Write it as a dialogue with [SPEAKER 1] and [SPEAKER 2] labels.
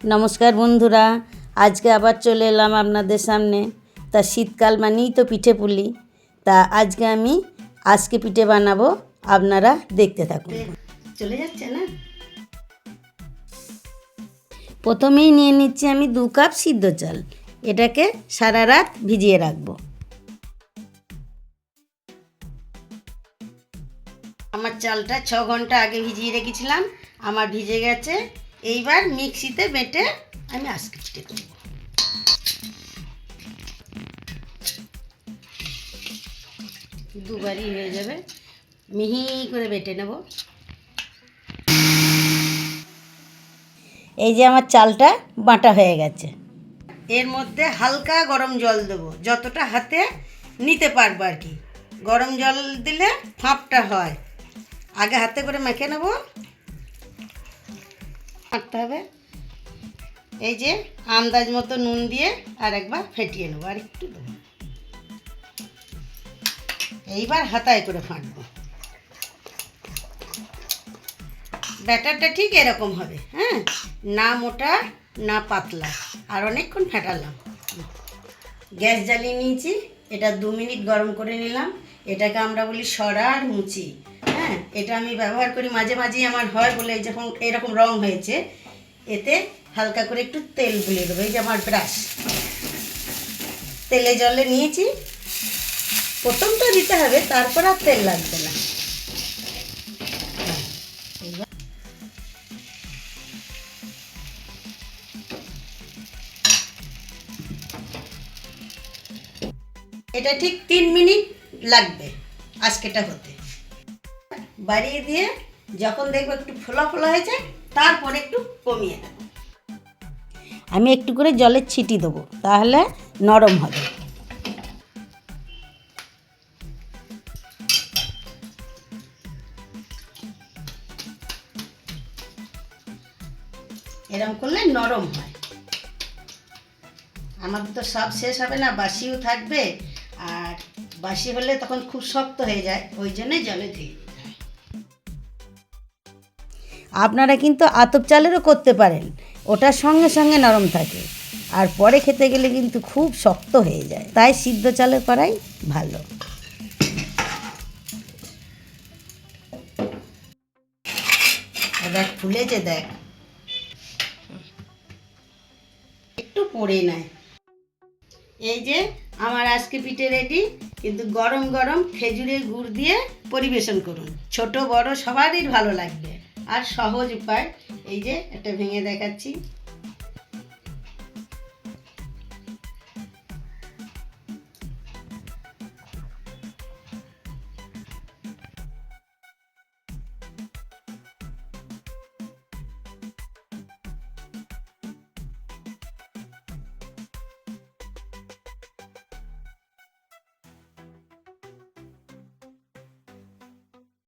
[SPEAKER 1] নমস্কার বন্ধুরা আজকে আবার চলে এলাম আপনাদের সামনে। তা শীতকাল মানেই তো পিঠে পুলি। তা আজকে আমি আজকে পিঠে বানাবো আপনারা দেখতে থাকুন। চলে যাচ্ছে না? প্রথমেই নিয়ে নিচ্ছি আমি দু কাপ সিদ্ধ চাল। এটাকে সারা রাত ভিজিয়ে রাখব। আমার চালটা ছ ঘণ্টা আগে ভিজিয়ে রেখেছিলাম আমার ভিজে গেছে। এইবার মিক্সিতে বেটে আমি আজকে পিঠে করব দুবারই হয়ে যাবে। মিহি করে বেটে নেব। এই যে আমার চালটা বাটা হয়ে গেছে। এর মধ্যে হালকা গরম জল দেবো, যতটা হাতে নিতে পারব আর কি। গরম জল দিলে ফাঁপটা হয়। আগে হাতে করে মেখে নেব। মাখতে হবে। এই যে আন্দাজ মতো নুন দিয়ে আর একবার ফেটিয়ে নেব, আর একটু দেবো এইবার হাতায় করে ফাটবো। ব্যাটারটা ঠিক এরকম হবে হ্যাঁ? না মোটা, না পাতলা। আর অনেকক্ষণ ফেটালাম। গ্যাস জ্বালিয়ে নিয়েছি, এটা দু মিনিট গরম করে নিলাম। এটাকে আমরা বলি সরা আর মুচি। হ্যাঁ এটা আমি ব্যবহার করি মাঝে মাঝেই আমার হয় বলে যখন এরকম রং হয়েছে, এতে হালকা করে একটু তেল গুলিয়ে দেবো, এই যে আমার ব্রাশ তেলে জলে নিয়েছি, প্রথমটা দিতে হবে, তারপর আর তেল লাগবে না। এটা ঠিক তিন মিনিট লাগবে, আজকেটা হতে। বাড়িয়ে দিয়ে যখন দেখব একটু ফোলা ফোলা হয়েছে, তারপরে একটু কমিয়ে দেব আমি একটু করে জলের ছিটি দেবো, তাহলে নরম হবে। এরকম করলে নরম হয়। আমাদের তো সব শেষ হবে না, বাসিও থাকবে, আর বাসি হলে তখন খুব শক্ত হয়ে যায়, ওই জন্যে জলে হয় আপনারা কিন্তু আতপ চালেরও করতে পারেন। ওটার সঙ্গে সঙ্গে নরম থাকে। আর পরে খেতে গেলে কিন্তু খুব শক্ত হয়ে যায়। তাই সিদ্ধ চালের করাই ভালো। দেখ ফুলেছে দেখ। একটু পড়ে নেয় এই যে আমার আজকে পিঠে রেডি, কিন্তু গরম গরম খেজুরের গুড় দিয়ে পরিবেশন করুন। ছোট বড় সবারই ভালো লাগবে। আর সহজ উপায় এই যে একটা ভেঙে দেখাচ্ছি।